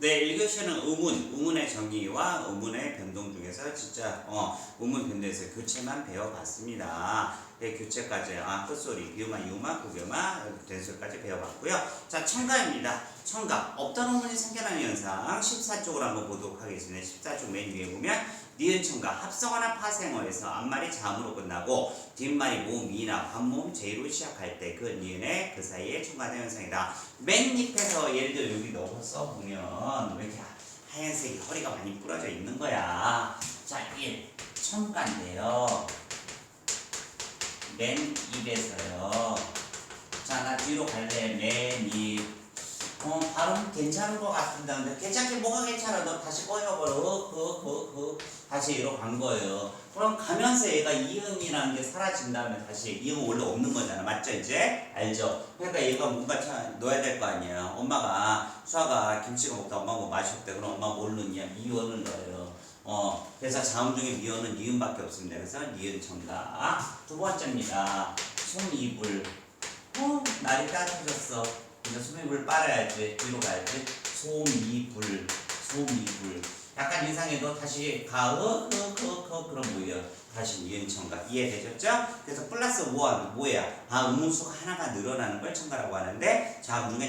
네, 1교시는 의문, 의문의 정의와 의문의 변동 중에서 진짜 어, 의문 변동에서 교체만 배워봤습니다. 네, 교체까지 아, 끝소리, 비유마, 유마, 구교마, 된소리까지 배워봤고요. 자, 첨가입니다. 첨가. 없던 의문이 생겨나는 현상 14쪽으로 한번 보도록 하겠습니다. 14쪽 맨 위에 보면 니은 첨가, 합성어나 파생어에서 앞말이 자음으로 끝나고 뒷말이 모음이나 반모음 제로 시작할 때 그 니은의 그 사이에 첨가된 현상이다. 맨 밑에서 예를 들어 여기 넣어서 써보면 왜 이렇게 하얀색이 허리가 많이 부러져 있는 거야. 자, 1. 첨가인데요. 맨 입에서요. 자, 나 뒤로 갈래. 맨 입. 어, 발음 괜찮은 것 같은데. 괜찮게 뭐가 괜찮아? 너 다시 꺼여버려. 흑, 흑, 흑, 흑. 다시 이로 간 거예요. 그럼 가면서 얘가 이음이라는 게 사라진 다음에 다시 이음 원래 없는 거잖아. 맞죠, 이제? 알죠? 그러니까 얘가 뭔가 참 넣어야 될 거 아니에요. 엄마가, 수아가 김치가 먹다 엄마 뭐 없대. 그럼 엄마 뭘 넣냐? 미원을 넣어요. 어, 그래서 자음 중에 미원은 니은밖에 없습니다. 그래서 니은 첨가. 두 번째입니다. 손이불. 어, 날이 따뜻해졌어. 이제 손이불 빨아야지. 뒤로 가야지. 솜이불. 솜이불. 약간 이상해도 다시 가으 흐흐 흐 그럼 뭐예요? 다시 니은 첨가 이해되셨죠? 그래서 플러스 원 뭐야? 아 음문수가 하나가 늘어나는 걸 첨가라고 하는데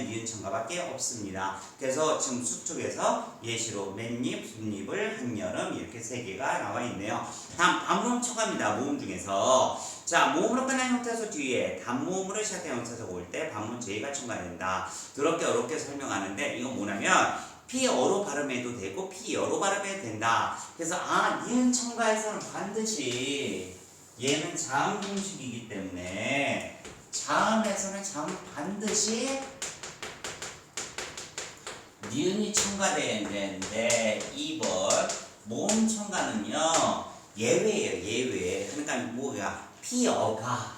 니은 첨가밖에 없습니다. 그래서 지금 수축에서 예시로 맨입, 숫입을 한여름 이렇게 세 개가 나와 있네요. 다음 반모음 첨가입니다. 모음 중에서 자 모음으로 끝난 형태소 뒤에 단모음으로 시작된 형태소 올 때 반모음 제의가 첨가된다. 그렇게 어렵게 설명하는데 이건 뭐냐면 피어로 발음해도 되고 피어로 발음해도 된다. 그래서 아 니은 첨가에서는 반드시 얘는 자음 공식이기 때문에 자음에서는 자음 반드시 니은이 첨가돼야 되는데 2번 모음 첨가는요 예외예요 예외. 그러니까 뭐야 피어가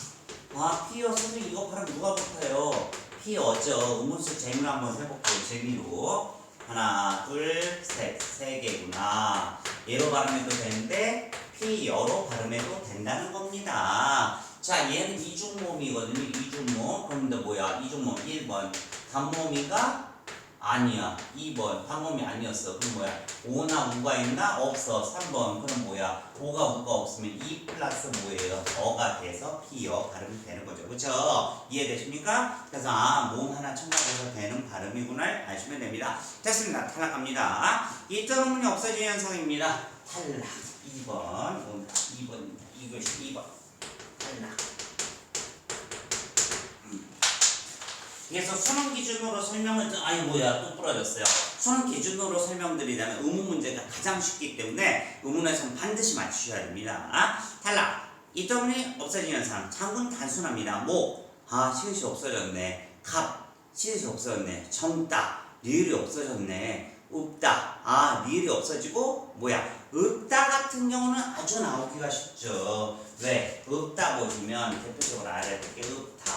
아 피어 선생님 이거 발음 누가 붙어요? 피어죠. 음문수 재미로 한번 해볼게요. 재미로. 하나, 둘, 셋, 세 개구나. 얘로 발음해도 되는데 피여로 발음해도 된다는 겁니다. 자, 얘는 이중모음이거든요. 이중모음. 그럼 너 뭐야? 이중모음 1번. 단모음인가? 아니야. 2번. 단모음이 아니었어. 그럼 뭐야? 오나 우가 있나? 없어. 3번. 그럼 뭐야? 오가 우가 없으면 2 플러스 뭐예요? 어가 돼서 피여 발음이 되는 거죠. 그쵸? 이해되십니까? 그래서 아, 모음 하나 첨가돼서 되는 발음이구나 아시면 됩니다. 됐습니다. 탈락합니다. 이점 문이 없어진 현상입니다. 탈락. 2번. 2번입니다. 이것이 2번. 탈락. 그래서 수능 기준으로 설명을 좀- 아니 뭐야 또 부러졌어요. 수능 기준으로 설명드리자면 의문 문제가 가장 쉽기 때문에 의문에서는 반드시 맞추셔야 됩니다. 탈락. 이 때문에 없어진 현상. 장군 단순합니다. 목. 아 시옷이 없어졌네. 갑. 시옷이 없어졌네. 정다. 리을이 없어졌네. 없다. 아 리을이 없어지고 뭐야 없다 같은 경우는 아주 나오기가 쉽죠. 왜? 없다 보시면 대표적으로 알아야 될 게 없다.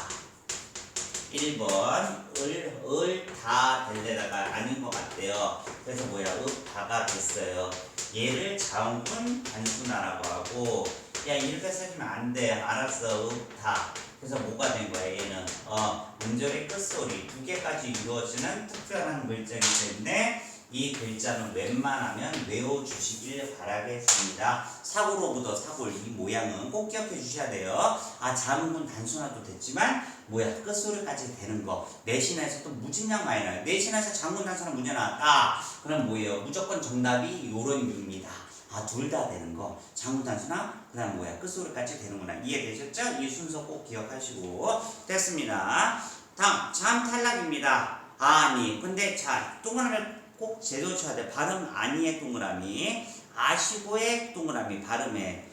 1번 을, 을, 다 될데다가 아닌 것 같대요. 그래서 뭐야, 읍 다가 됐어요. 얘를 자음분 단순하라고 하고, 야, 이렇게 써주면 안 돼. 알았어, 읍 다. 그래서 뭐가 된 거야, 얘는? 어, 음절의 끝소리 두 개까지 이루어지는 특별한 글자이기 때문에 이 글자는 웬만하면 외워주시길 바라겠습니다. 사고로부터 사골 이 모양은 꼭 기억해 주셔야 돼요. 아, 자음분 단순화도 됐지만 뭐야 끝소리까지 되는 거. 내신에서 또 무진장 많이 나요. 내신에서 장문 단순화 문제 나왔다. 그럼 뭐예요? 무조건 정답이 요런 유입니다. 아 둘 다 되는 거. 장문 단순화 그 다음 뭐야 끝소리까지 되는구나. 이해되셨죠? 이 순서 꼭 기억하시고. 됐습니다. 다음 참 탈락입니다. 아니 근데 자 동그라미 꼭 제대로 쳐야 돼. 발음 아니의 동그라미. 아시고의 동그라미 발음에.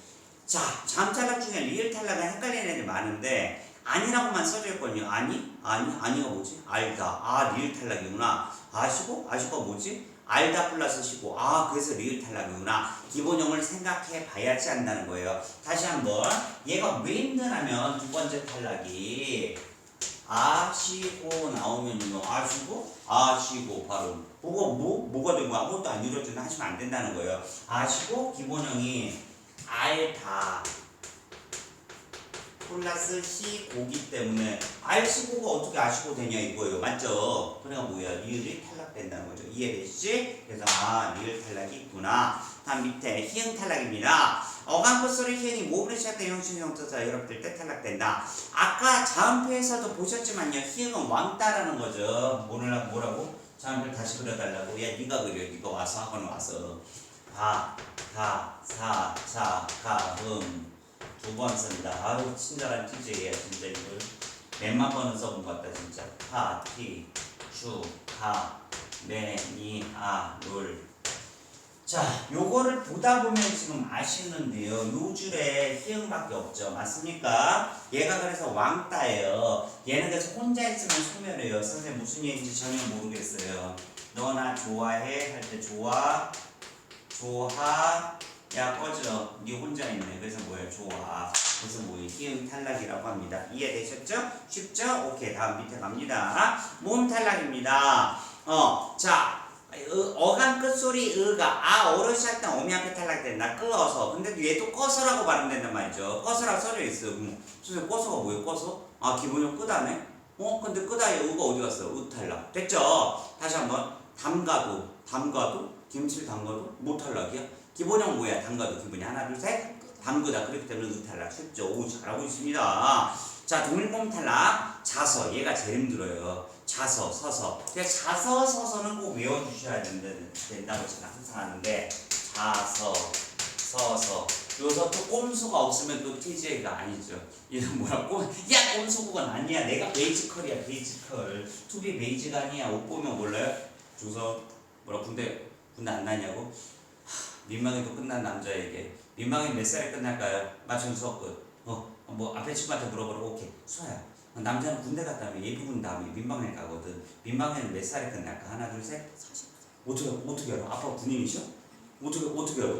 자, 잠 탈락 중에 리을 탈락은 헷갈리는 애들이 많은데 아니라고만 써져 있거든요. 아니? 아니? 아니가 뭐지? 알다. 아, 리을 탈락이구나. 아시고? 아시고 뭐지? 알다 플러스 시고. 아, 그래서 리을 탈락이구나. 기본형을 생각해 봐야지 한다는 거예요. 다시 한번. 얘가 왜 힘드냐면 두 번째 탈락이 아시고 나오면요. 아시고? 아시고 바로. 뭐가 뭐? 뭐가 되고 아무것도 안 이루어지는 하시면 안 된다는 거예요. 아시고 기본형이 알다 플러스 시고기 때문에 알 시고가 어떻게 아시고 되냐 이거예요. 맞죠? 그러니까 뭐야? 리을이 탈락된다는 거죠. 이해되시지? 그래서 아 리을 탈락이 있구나. 다음 밑에 희응 탈락입니다. 끝소리 희응이 모음으로 시작된 형식 형태사 여러분들 때 탈락된다. 아까 자음표에서도 보셨지만요. 희응은 왕따라는 거죠. 뭐라, 뭐라고? 자음표 다시 그려달라고. 야 네가 그려. 네가 와서 학원 와서. 가, 가, 사, 자, 가, 음. 두번 쓴다. 아유 친절한 TJ야 진짜 이걸 몇만 번은 써본 것 같다 진짜. 파, 티, 슈, 가, 매, 니, 아, 룰. 자, 요거를 보다 보면 지금 아시는데요. 요 줄에 희응밖에 없죠. 맞습니까? 얘가 그래서 왕따예요. 얘는 그래서 혼자 있으면 소멸해요. 선생님 무슨 얘기인지 전혀 모르겠어요. 너 나 좋아해 할 때 좋아, 좋아, 야 꺼져. 네 혼자 있네. 그래서 뭐예요? 좋아. 그래서 뭐예요? 희응 탈락이라고 합니다. 이해되셨죠? 쉽죠? 오케이. 다음 밑에 갑니다. 모음 탈락입니다. 어, 자. 어, 어감 끝소리 의가 아 어로 시작된 어미 앞에 탈락된다 끄어서 근데 얘도 꺼서라고 발음된단 말이죠 꺼서라고 써져 있어 음, 선생님 꺼서가 뭐예요 꺼서? 아 기본적으로 끄다네 어 근데 끄다에 의가 어디 갔어 의 탈락 됐죠? 다시 한번 담가도 담가도 김치를 담가도 못 탈락이야 기본형 뭐야. 담가도 기본이 하나 둘 셋. 담그다. 그렇기 때문에 의 탈락 쉽죠. 오 잘하고 있습니다. 자 동일몸 탈락. 자서. 얘가 제일 힘들어요. 자서 서서. 자서 서서는 꼭 외워주셔야 된다, 된다고 제가 항상 하는데 자서 서서. 여기서 또 꼼수가 없으면 또 TJ가 아니죠. 이런 뭐야? 꼼, 야 꼼수국은 아니야. 내가 베이지컬이야 베이지컬. 투비 베이지가 아니야. 옷 보면 몰라요? 주서. 뭐라 군대 군대 안 나냐고? 하, 민망해도 끝난 남자에게 민망해 몇 살에 끝날까요? 맞춘 수업 끝. 어, 뭐 앞에 친구한테 물어보라고 오케이 수아야. 남자는 군대 갔다 오면 예비 군 다음에 민방에 가거든. 민방에는 몇 살에 끝날까? 하나 둘 셋. 40. 어떻게 어떻게 알아? 아빠 군인이셔? 어떻게 어떻게 알아?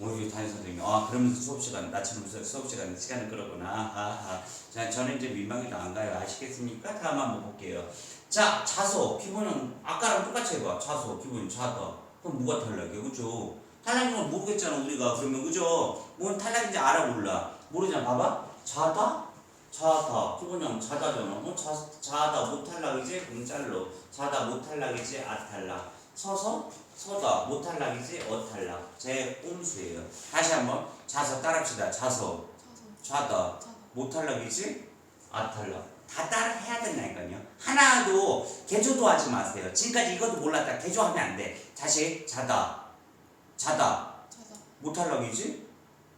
옛날에 담임 선생님이 아 그러면서 수업 시간 나처럼 수업- 수업 시간 시간을 끌었구나. 아하. 자 저는 이제 민방위도 안 가요. 아시겠습니까? 다음 한번 볼게요. 자 자소 기본은 아까랑 똑같이 해봐. 자소 기본 자다. 그럼 뭐가 탈락이야, 그죠? 탈락인 건 모르겠잖아 우리가 그러면 그죠? 뭔 탈락인지 알아 몰라? 모르잖아. 봐봐. 자다. 자다. 기본형 자다잖아. 어 자, 자다 못 탈락이지? 그럼 짤로. 자다 못 탈락이지? 아 탈락. 서서 서다 못 탈락이지? 어 탈락. 제 꼼수예요. 다시 한번 자서 따라합시다. 자서 차서 자다 차다 못 탈락이지? 아 탈락. 다 따라 해야 된다니까요. 하나도 개조도 하지 마세요. 지금까지 이것도 몰랐다. 개조하면 안 돼. 다시 자다 자다 차다 못 탈락이지?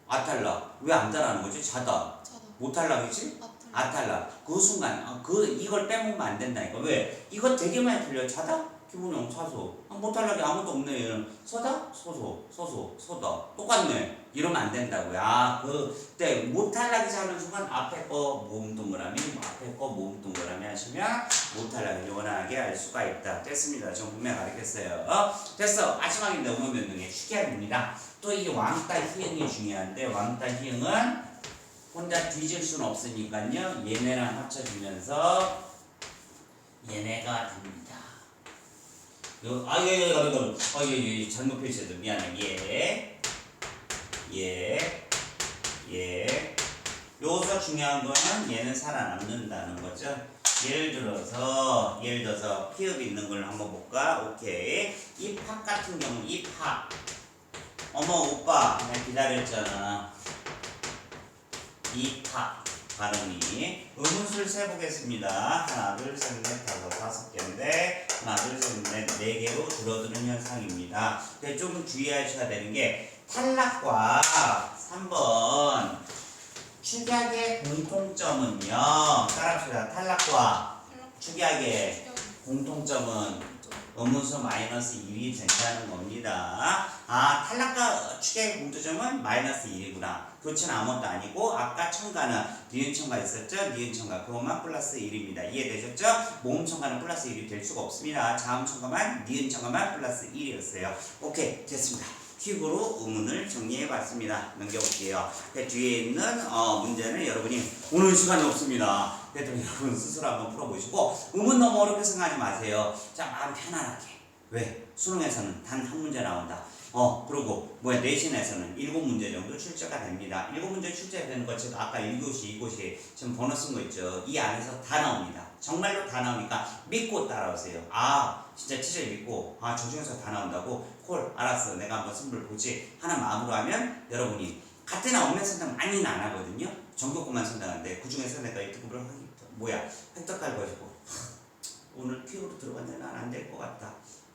아 탈락. 왜 안 따라하는 거지? 자다 차다 못 탈락이지? 아탈 아 탈락. 그 순간 아, 그 이걸 빼먹으면 안 된다니까. 왜? 이거 되게 많이 틀려. 자다 기본형 차소. 아, 못 탈락이 아무도 없네. 얘는 서다 서소 서소 서다 똑같네. 이러면 안 된다고요. 아 그때 못 탈락이 하는 순간 앞에 거 모음 동그라미 앞에 거 모음 동그라미 하시면 못 탈락을 원하게 알 수가 있다. 됐습니다. 전 분명 가르쳤어요. 어? 됐어. 마지막인데 음원 변동의 추계합니다. 또 이 왕따 희응이 중요한데 왕따 희응은 혼자 뒤질 수는 없으니까요. 얘네랑 합쳐지면서 얘네가 됩니다. 요, 아, 예, 예, 예, 아, 예, 예, 잘못 표시해서 미안해. 예, 예, 예. 여기서 중요한 거는 얘는 살아남는다는 거죠. 예를 들어서, 예를 들어서 피읍 있는 걸 한번 볼까? 오케이. 이팍 같은 경우, 이 팍. 어머, 오빠, 나 기다렸잖아. 이파 발음이 음수를 세보겠습니다. 하나, 둘, 셋, 넷, 다섯, 다섯 개인데 하나, 둘, 줄어드는 현상입니다. 근데 좀 주의하셔야 되는 게 탈락과 3번 축약의 공통점은요. 따라합시다. 탈락과 탈락 축약의 공통점은 좀 음문수 마이너스 1이 된다는 겁니다. 아, 탈락과 축의 공통점은 마이너스 1이구나. 그렇지는 아무것도 아니고, 아까 첨가는 니은 첨가 있었죠? 니은 첨가. 그것만 플러스 1입니다. 이해되셨죠? 모음 첨가는 플러스 1이 될 수가 없습니다. 자음 첨가만, 니은 첨가만 플러스 1이었어요. 오케이, 됐습니다. 퀵으로 의문을 정리해 봤습니다. 넘겨볼게요. 그 뒤에 있는 어, 문제는 여러분이 오늘 시간이 없습니다. 그래도 여러분 스스로 한번 풀어보시고 의문 너무 어렵게 생각하지 마세요. 자, 마음 편안하게. 왜? 수능에서는 단 한 문제 나온다. 어, 그리고 뭐야 내신에서는 일곱 문제 정도 출제가 됩니다. 일곱 문제 출제되는 거 제가 아까 1교시, 2교시 지금 번호 쓴 거 있죠. 이 안에서 다 나옵니다. 정말로 다 나오니까 믿고 따라오세요. 아, 진짜 티저 믿고 아, 저 중에서 다 나온다고? 콜, 알았어. 내가 한번 선물 보지. 하나 마음으로 하면 여러분이 같은 업무 선택 많이는 안 하거든요. 전교권만 선택하는데 그 중에서 내가 1등급을 하기 뭐야 획득할 것이고 오늘 퀴으로 들어갔는데 난안될 것 같다.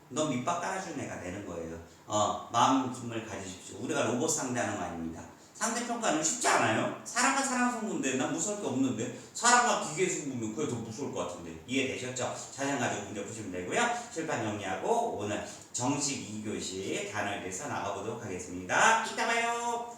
너 밑밥 깔아주는 애가 되는 거예요. 어, 마음을 가지십시오. 우리가 로봇 상대하는 거 아닙니다. 상대평가는 쉽지 않아요. 사람과 사람 승부인데 난 무서울 게 없는데 사람과 기계 승부면 그게 더 무서울 것 같은데 이해되셨죠? 자전 가지고 문제 푸시면 되고요. 실판 정리하고 오늘 정식 2교시 단어에 대해서 나가보도록 하겠습니다. 이따 봐요.